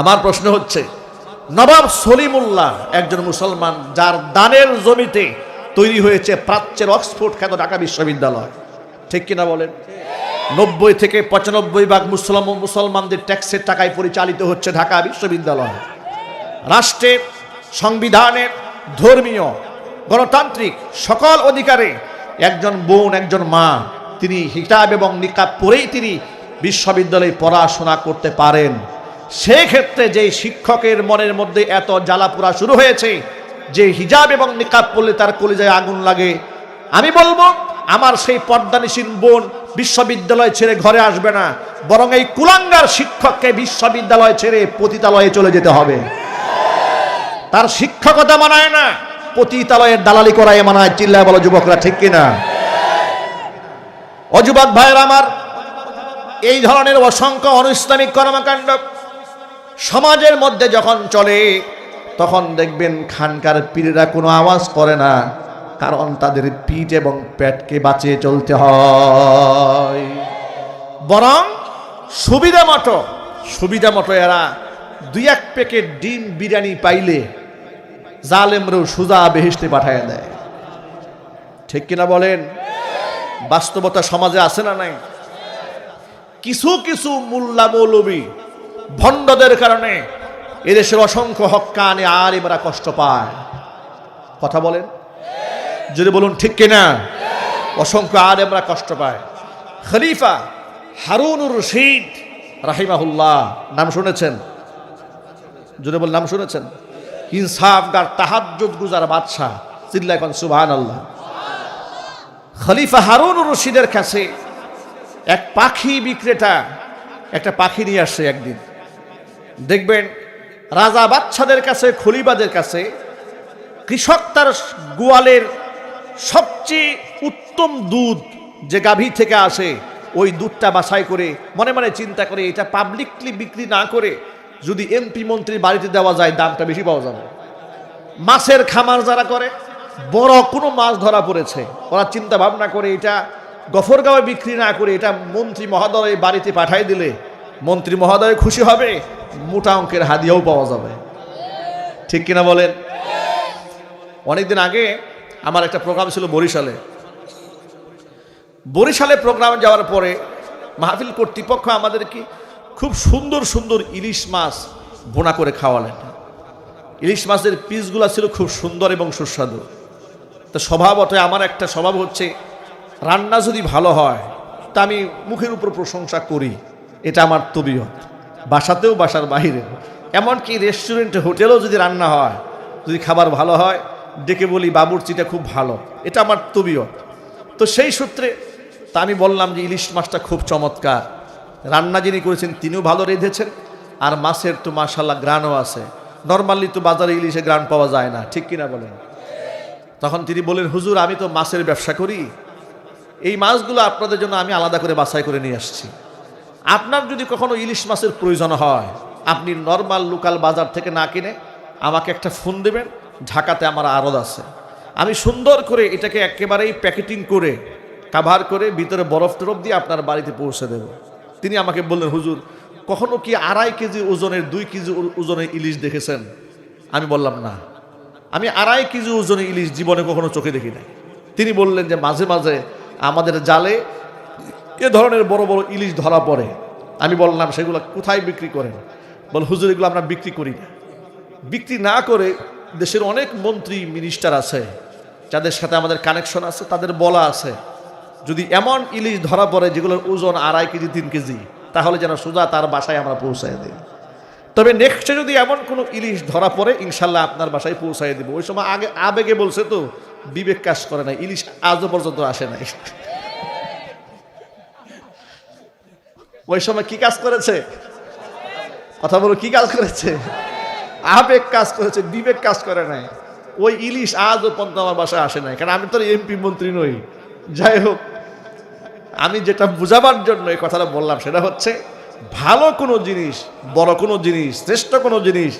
আমার প্রশ্ন হচ্ছে, নবাব সলিমুল্লাহ একজন মুসলমান যার দানের জমিতে তৈরি হয়েছে প্রাচ্যের অক্সফোর্ড খ্যাত ঢাকা বিশ্ববিদ্যালয়, ঠিক কিনা বলেন? নব্বই থেকে পঁচানব্বই ভাগ মুসলম মুসলমানদের ট্যাক্সের টাকায় পরিচালিত হচ্ছে ঢাকা বিশ্ববিদ্যালয়। রাষ্ট্রের সংবিধানের ধর্মীয়, গণতান্ত্রিক সকল অধিকারে একজন বোন, একজন মা, তিনি হিজাব এবং নিকাব পরেই তিনি বিশ্ববিদ্যালয়ে পড়াশোনা করতে পারেন। সেক্ষেত্রে যে শিক্ষকের মনের মধ্যে এত জ্বালাপোড়া শুরু হয়েছে, যে হিজাব এবং নিকাব পরলে তার কলিজায় আগুন লাগে, আমি বলব, আমার সেই পর্দানিসীন বোন বিশ্ববিদ্যালয় ছেড়ে ঘরে আসবে না, বরং এই কুলাঙ্গার শিক্ষককে বিশ্ববিদ্যালয় ছেড়ে পতিতালয়ে চলে যেতে হবে। তার শিক্ষকতা মানায় না, পতিতালয়ের দালালি করায় মানায়, চিল্লায় বলো যুবকরা, ঠিক কিনা অযুবক ভাইয়ের আমার, এই ধরনের অসংখ্য অনুইসলামিক কর্মকাণ্ড সমাজের মধ্যে যখন চলে, তখন দেখবেন খানকার পীরেরা কোনো আওয়াজ করে না, কারণ তাদের পিঠ এবং পেটকে বাঁচিয়ে চলতে হয়। বরং সুবিধা মতো সুবিধা মতো এরা দুই এক প্যাকেট ডিম বিরিয়ানি পাইলে জালেমরেও সুজা বেহেস্তে পাঠায় দেয়। ঠিক কিনা বলেন? বাস্তবতা সমাজে আছে না নাই? কিছু কিছু মোল্লা মৌলবী ভণ্ডদের কারণে এদেশের অসংখ্য হক্কানি আর এরা কষ্ট পায়। কথা বলেন? যদি বলুন ঠিক কিনা? অসংখ্য আর আমরা কষ্ট পায়। খলিফা হারুনুর রশিদ রাহিমাহুল্লাহ, নাম শুনেছেন? যদি বল নাম শুনেছেন? ইনসাফগার তাহাজ্জুদ গুজার বাদশাহ চিল্লা এখন সুবহান আল্লাহ খলিফা হারুনুর রশিদের কাছে এক পাখি বিক্রেতা একটা পাখি নিয়ে আসছে একদিন। দেখবেন, রাজা বাচ্চাদের কাছে খলিবাদের কাছে কৃষক তার গোয়ালের সবচেয়ে উত্তম দুধ যে গাভী থেকে আসে, ওই দুধটা বাছাই করে, মনে মনে চিন্তা করে, এটা পাবলিকলি বিক্রি না করে যদি এমপি মন্ত্রীর বাড়িতে দেওয়া যায়, দামটা বেশি পাওয়া যাবে। মাছের খামার যারা করে, বড় কোনো মাছ ধরা পড়েছে, ওরা চিন্তা ভাবনা করে, এটা গফরগাঁওয়ে বিক্রি না করে, এটা মন্ত্রী মহোদয় বাড়িতে পাঠাই দিলে, মন্ত্রী মহোদয় খুশি হবে মোটা অঙ্কের হাদিয়াও পাওয়া যাবে। ঠিক কিনা বলেন? অনেকদিন আগে আমার একটা প্রোগ্রাম ছিল বরিশালে। বরিশালে প্রোগ্রাম যাওয়ার পরে মাহফিল কর্তৃপক্ষ আমাদেরকে খুব সুন্দর সুন্দর ইলিশ মাছ বোনা করে খাওয়ালেন। ইলিশ মাছের পিসগুলো ছিল খুব সুন্দর এবং সুস্বাদু। তো স্বভাবত আমার একটা স্বভাব হচ্ছে, রান্না যদি ভালো হয়, তা আমি মুখের উপর প্রশংসা করি। এটা আমার তবিয়ত। বাসাতেও বাসার বাহিরে এমনকি রেস্টুরেন্টে হোটেলেও যদি রান্না হয়, যদি খাবার ভালো হয়, ডেকে বলি বাবুরচিটা খুব ভালো, এটা আমার তবিয়ত। তো সেই সূত্রে তা আমি বললাম যে, ইলিশ মাছটা খুব চমৎকার। রান্না যিনি করেছেন, তিনিও ভালো রেঁধেছেন। আর মাছের তো মাশাল্লাহ গ্রানও আছে। নর্মালি তো বাজারে ইলিশে গ্রান পাওয়া যায় না, ঠিক কিনা বলেন? তখন তিনি বলেন হুজুর, আমি তো মাছের ব্যবসা করি। এই মাছগুলো আপনাদের জন্য আমি আলাদা করে বাছাই করে নিয়ে আসছি। আপনার যদি কখনো ইলিশ মাছের প্রয়োজন হয়, আপনি নর্মাল লোকাল বাজার থেকে না কিনে আমাকে একটা ফোন দেবেন, ঢাকাতে আমার আড়ত আছে। আমি সুন্দর করে এটাকে একেবারেই প্যাকেটিং করে কাভার করে ভিতরে বরফ টরফ দিয়ে আপনার বাড়িতে পৌঁছে দেব। তিনি আমাকে বললেন, হুজুর, কখনো কি আড়াই কেজি ওজনের, দুই কেজি ওজনের ইলিশ দেখেছেন? আমি বললাম, না। আমি আড়াই কেজি ওজনের ইলিশ জীবনে কখনো চোখে দেখি নাই। তিনি বললেন যে, মাঝে মাঝে আমাদের জালে এ ধরনের বড় বড় ইলিশ ধরা পড়ে। আমি বললাম, সেগুলো কোথায় বিক্রি করেন? বল, হুজুর, এগুলো আমরা বিক্রি করি না। বিক্রি না করে দেশের অনেক মন্ত্রী মিনিস্টার আছে, যাদের সাথে আমাদের কানেকশন আছে, তাদের বলা আছে, যদি এমন ইলিশ ধরা পড়ে যেগুলোর ওজন আড়াই কেজি, তিন কেজি, তাহলে যেন সোজা তার বাসায় আমরা পৌঁছায় দিই। তবে নেক্সটে যদি এমন কোনো ইলিশ ধরা পড়ে, ইনশাল্লাহ আপনার বাসায় পৌঁছায় দেবো। ওই সময় আগে আবেগে বলছে তো, বিবেক কাজ করে না ইলিশ আজও পর্যন্ত আসে নাই। ওই সময় কি কাজ করেছে? কথা বলো, কি কাজ করেছে? আবেগ কাজ করেছে, বিবেক কাজ করে নাই। ওই ইলিশ আজও পর্যন্ত আমার বাসায় আসে নাই, কারণ আমি তো এমপি মন্ত্রী নই। যাই হোক, আমি যেটা বুঝাবার জন্য এই কথাটা বললাম সেটা হচ্ছে, ভালো কোনো জিনিস, বড় কোনো জিনিস, শ্রেষ্ঠ কোনো জিনিস,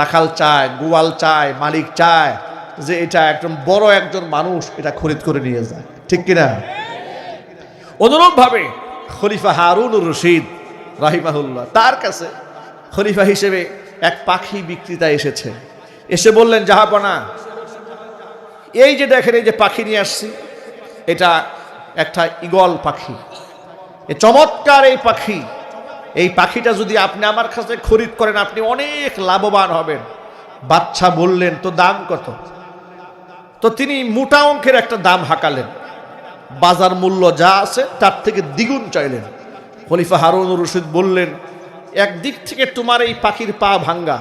রাখাল চায়, গোয়াল চায়, মালিক চায়, যে এটা একজন বড় একজন মানুষ, এটা খরিদ করে নিয়ে যায়। ঠিক কিনা? অনুরূপভাবে খলিফা হারুন রশিদ, রাহিমাহুল্লাহ। তার কাছে খলিফা হিসেবে এক পাখি বিক্রেতা এসেছে। এসে বললেন জাহাপনা এই যে দেখেন, এই যে পাখি নিয়ে আসছি, এটা একটা ইগল পাখি। এ চমৎকার এই পাখি। এই পাখিটা যদি আপনি আমার কাছে খরিদ করেন, আপনি অনেক লাভবান হবেন। বাচ্চা বললেন, তো দাম কত? তো তিনি মোটা অঙ্কের একটা দাম হাঁকালেন। বাজার মূল্য যা আছে, তার থেকে দ্বিগুণ চাইলেন। খলিফা হারুন রশিদ বললেন, একদিক থেকে তোমার এই পাখির পা ভাঙ্গা,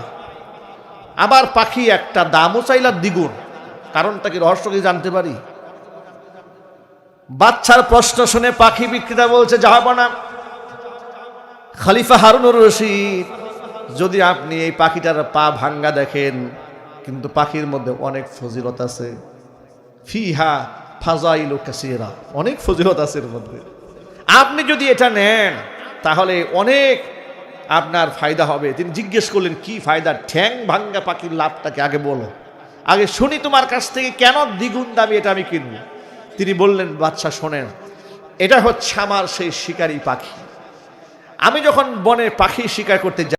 আবার পাখি একটা দামও চাইলার দ্বিগুণ। কারণটা কি রহস্য কি জানতে পারি? বাচ্চার প্রশ্ন শুনে পাখি বিক্রেতা বলছে যাহাবনা খলিফা হারুনুর রশিদ, যদি আপনি এই পাখিটার পা ভাঙ্গা দেখেন, কিন্তু পাখির মধ্যে অনেক ফজিলত আছে। ফিহা ফাজাইল কাসিরা। অনেক ফজিলত আছে এর মধ্যে। আপনি যদি এটা নেন, তাহলে অনেক আপনার ফায়দা হবে। তিনি জিজ্ঞেস করলেন, কি ফায়দা? ঠ্যাং ভাঙ্গা পাখির লাভটাকে আগে বলো। আগে শুনি তোমার কাছ থেকে কেন দ্বিগুণ দামি এটা আমি কিনবো? তিনি বললেন বাচ্চা শোনেন, এটা হচ্ছে আমার সেই শিকারী পাখি। আমি যখন বনে পাখি শিকার করতে যাই